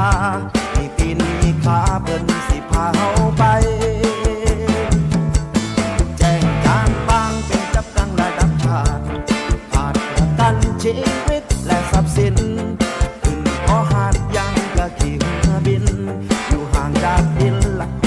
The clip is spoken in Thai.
ามีตีนมีขาเปิ้นสิพาเฮาไป แจ้งการบางเป็นจับกังระดับชาติขาดประกันชีวิตและทรัพย์สิน ขึ้นขอหาดยังกะขี่เรือบิน อยู่ห่างจากดินละ